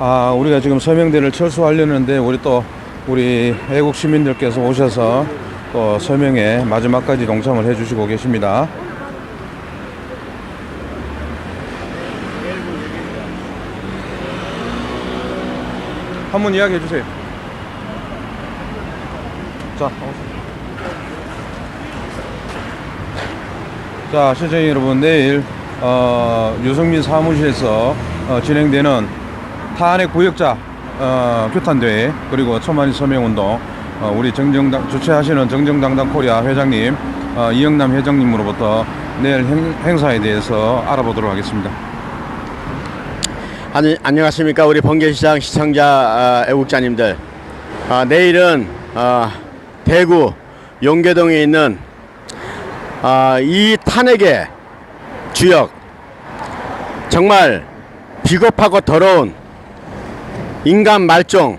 아, 우리가 지금 서명대를 철수하려는데 우리 또 우리 애국 시민들께서 오셔서 또 서명에 마지막까지 동참을 해주시고 계십니다. 한번 이야기해 주세요. 자, 자, 시청자 여러분, 내일 어, 유승민 사무실에서 어, 진행되는 탄핵 구역자 어, 규탄대회 그리고 천만인 서명운동 어, 우리 정정당 주최하시는 정정당당 코리아 회장님 어, 이영남 회장님으로부터 내일 행, 행사에 대해서 알아보도록 하겠습니다. 아니, 안녕하십니까 우리 번개시장 시청자 아, 애국자님들 아, 내일은 아, 대구 용계동에 있는 아, 이 탄핵의 주역 정말 비겁하고 더러운 인간 말종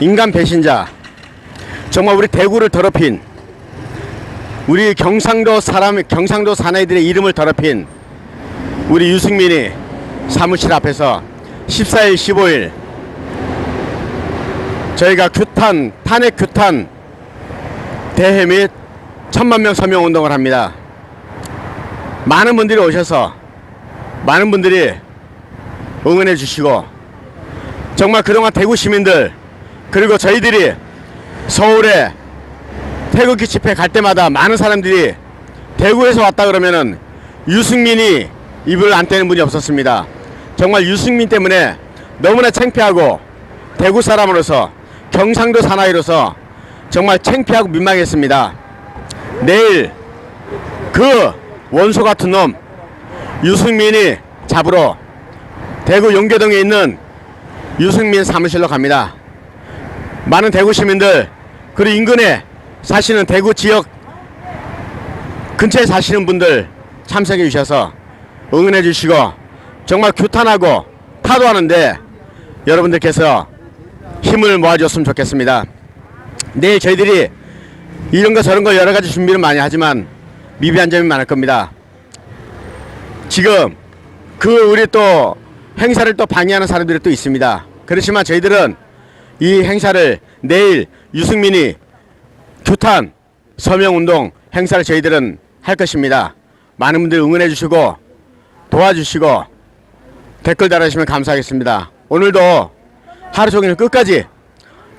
인간 배신자 정말 우리 대구를 더럽힌 우리 경상도 사람 경상도 사나이들의 이름을 더럽힌 우리 유승민이 사무실 앞에서 14일, 15일 저희가 규탄, 탄핵 규탄 대회 및 천만 명 서명 운동을 합니다. 많은 분들이 오셔서 많은 분들이 응원해 주시고 정말 그동안 대구 시민들 그리고 저희들이 서울에 태극기 집회 갈 때마다 많은 사람들이 대구에서 왔다 그러면은 유승민이 입을 안 떼는 분이 없었습니다. 정말 유승민 때문에 너무나 창피하고 대구 사람으로서 경상도 사나이로서 정말 창피하고 민망했습니다. 내일 그 원소 같은 놈 유승민이 잡으러 대구 용계동에 있는 유승민 사무실로 갑니다. 많은 대구 시민들 그리고 인근에 사시는 대구 지역 근처에 사시는 분들 참석해 주셔서 응원해 주시고 정말 규탄하고 타도하는데 여러분들께서 힘을 모아줬으면 좋겠습니다. 내일 저희들이 이런 거 저런 거 여러 가지 준비를 많이 하지만 미비한 점이 많을 겁니다. 지금 그 우리 또 행사를 또 방해하는 사람들이 또 있습니다. 그렇지만 저희들은 이 행사를 내일 유승민이 규탄 서명운동 행사를 저희들은 할 것입니다. 많은 분들 응원해 주시고 도와주시고 댓글 달아주시면 감사하겠습니다. 오늘도 하루 종일 끝까지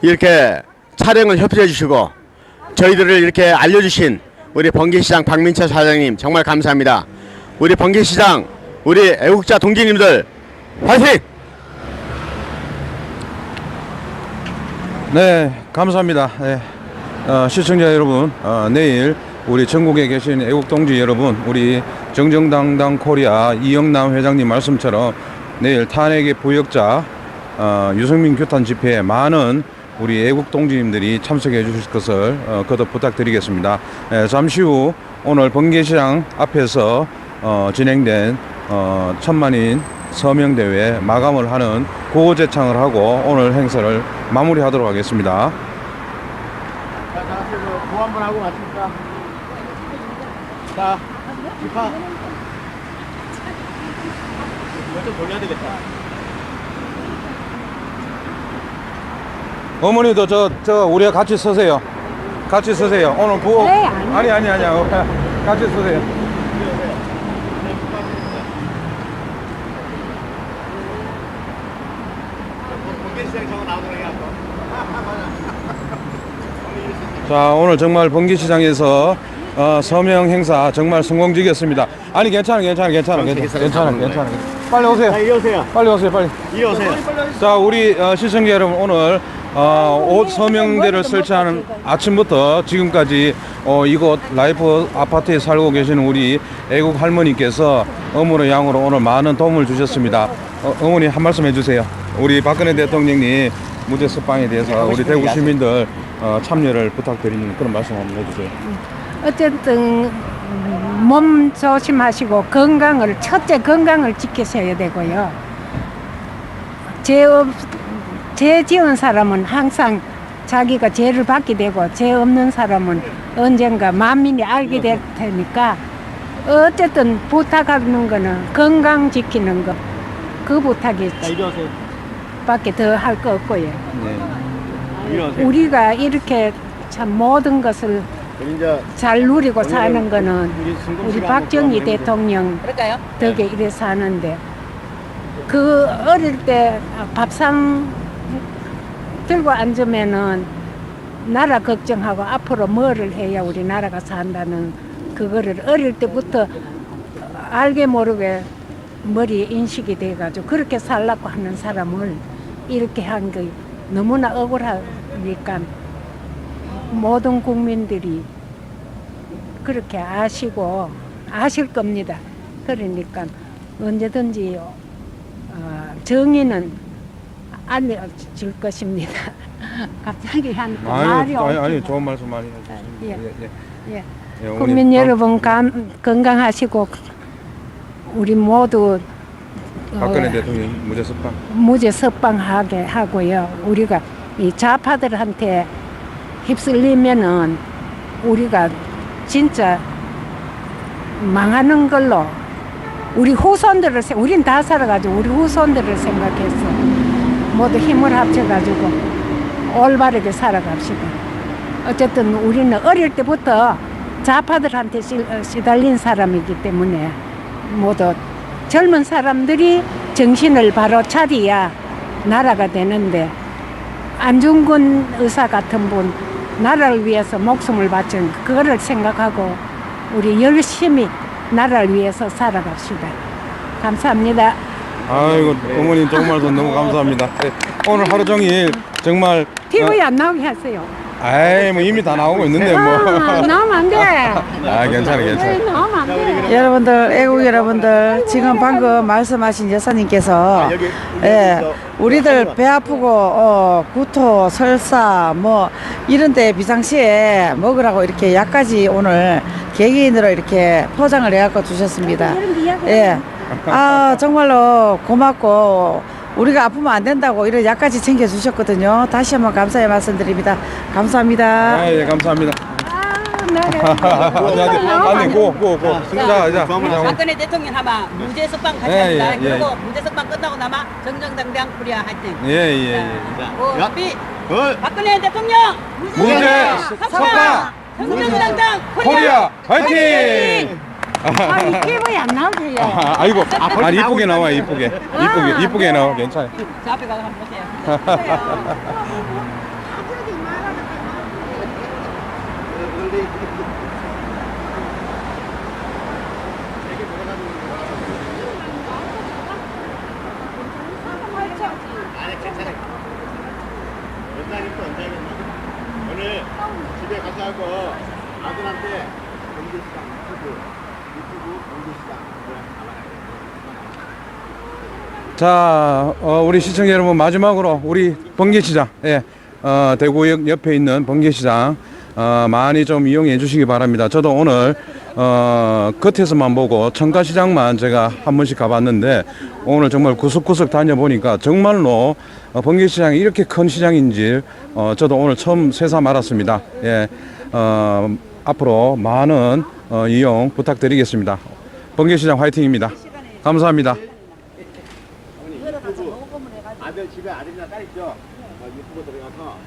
이렇게 촬영을 협조해 주시고 저희들을 이렇게 알려주신 우리 번개시장 박민철 사장님 정말 감사합니다. 우리 번개시장 우리 애국자 동지님들 화이팅! 네, 감사합니다. 네, 어, 시청자 여러분, 어, 내일 우리 전국에 계신 애국 동지 여러분, 우리 정정당당 코리아 이영남 회장님 말씀처럼 내일 탄핵의 부역자 어, 유승민 규탄 집회에 많은 우리 애국 동지님들이 참석해 주실 것을 어, 거듭 부탁드리겠습니다. 예, 잠시 후 오늘 번개시장 앞에서 어, 진행된 어, 천만인 서명대회 마감을 하는 구호제창을 하고 오늘 행사를 마무리하도록 하겠습니다. 자, 다 같이 구호 한번 하고 맞습니까? 자, 입하. 이좀 돌려야 되겠다. 어머니도 저, 저, 우리가 같이 서세요. 같이 서세요. 오늘 구호. 네, 아니. 아니, 아니, 아니. 같이 서세요. 자, 오늘 정말 번기시장에서 어, 서명 행사 정말 성공적이었습니다. 아니, 괜찮아, 괜찮아, 괜찮아, 괜찮아, 괜찮아, 괜찮아. 빨리 자, 오세요. 이리 오세요. 빨리 오세요, 빨리. 이리 오세요. 자, 우리 어, 시청자 여러분 오늘 어, 옷 서명대를 설치하는 아침부터 지금까지 어, 이곳 라이프 아파트에 살고 계시는 우리 애국 할머니께서 어머니 양으로 오늘 많은 도움을 주셨습니다. 어, 어머니 한 말씀 해주세요. 우리 박근혜 대통령님 무죄 석방에 대해서 우리 대구 시민들 어, 참여를 부탁드리는 그런 말씀 한번 해주세요. 어쨌든 몸 조심하시고 건강을 첫째 건강을 지키셔야 되고요. 죄, 없, 죄 지은 사람은 항상 자기가 죄를 받게 되고 죄 없는 사람은 언젠가 만민이 알게 될 테니까 어쨌든 부탁하는 거는 건강 지키는 거. 그 부탁이 오세요. 밖에 더 할 거 없고요. 네. 오세요. 우리가 이렇게 참 모든 것을 이제 잘 누리고 사는 거는 우리 박정희 대통령 그럴까요? 덕에 이래 사는데 그 어릴 때 밥상 들고 앉으면은 나라 걱정하고 앞으로 뭐를 해야 우리 나라가 산다는 그거를 어릴 때부터 알게 모르게 머리에 인식이 돼가지고 그렇게 살라고 하는 사람을 이렇게 한 게 너무나 억울하니까 모든 국민들이 그렇게 아시고 아실 겁니다. 그러니까 언제든지 어, 정의는 알려줄 것입니다. 갑자기 한 말이 아니, 아니, 아니. 좋은 말씀 많이 해주셨습니다. 예. 예, 예. 예. 예, 국민 감- 여러분 감, 건강하시고 우리 모두 어, 박근혜 대통령 무죄 석방. 무죄 석방하게 하고요. 우리가 이 좌파들한테 휩쓸리면은 우리가 진짜 망하는 걸로 우리 후손들을 생- 우린 다 살아가지고 우리 후손들을 생각해서 모두 힘을 합쳐가지고 올바르게 살아갑시다. 어쨌든 우리는 어릴 때부터 좌파들한테 시, 어, 시달린 사람이기 때문에 모두 젊은 사람들이 정신을 바로 차려야 나라가 되는데 안중근 의사 같은 분 나라를 위해서 목숨을 바친 그거를 생각하고 우리 열심히 나라를 위해서 살아갑시다. 감사합니다. 아이고 어머님 좋은 말씀 너무 감사합니다. 예, 오늘 하루 종일 정말 TV에 안 나오게 하세요. 어, 아이 뭐 이미 다 나오고 있는데 뭐. 아, 나오면 안 돼. 아 괜찮아 괜찮아. 왜 나오면 안 돼. 여러분들, 애국 여러분들, 지금 방금 말씀하신 여사님께서, 여기 예, 우리들 배 아프고, 어, 구토, 설사, 뭐, 이런 데 비상시에 먹으라고 이렇게 약까지 오늘 개개인으로 이렇게 포장을 해갖고 주셨습니다. 예. 아, 정말로 고맙고, 우리가 아프면 안 된다고 이런 약까지 챙겨주셨거든요. 다시 한번 감사의 말씀드립니다. 감사합니다. 아 예 감사합니다. 아, 나를. 아니 아니 아니 고 고 고. 자 자. 박근혜 대통령 하마 무죄 석방 같이 예, 합니다. 예, 예. 그리고 무죄 석방 끝나고 나마 정정당당 코리아 화이팅. 예예 예. 야. 삐 어, 박근혜 대통령 무죄 석방 정정당당 코리아 화이팅! 아, 이 TV에 안 나오게 해요. 아, 아이고 아 니 이쁘게 나와 이쁘게 이쁘게 이쁘게 나와 괜찮아. 저 앞에 가서 한번 보세요. 아니 괜찮아. 연장이 또 연장이나. 오늘 집에 가서 하고 아들한테 유튜브 공개시장 자, 어, 우리 시청자 여러분 마지막으로 우리 번개시장, 예, 어, 대구역 옆에 있는 번개시장 어, 많이 좀 이용해 주시기 바랍니다. 저도 오늘 어, 겉에서만 보고 청가시장만 제가 한 번씩 가봤는데 오늘 정말 구석구석 다녀보니까 정말로 어, 번개시장이 이렇게 큰 시장인지 어, 저도 오늘 처음 새삼 알았습니다. 예, 어, 앞으로 많은 어, 이용 부탁드리겠습니다. 번개시장 화이팅입니다. 감사합니다. 아들 집에 아들이나 딸 있죠? 어, 유튜브 들어가서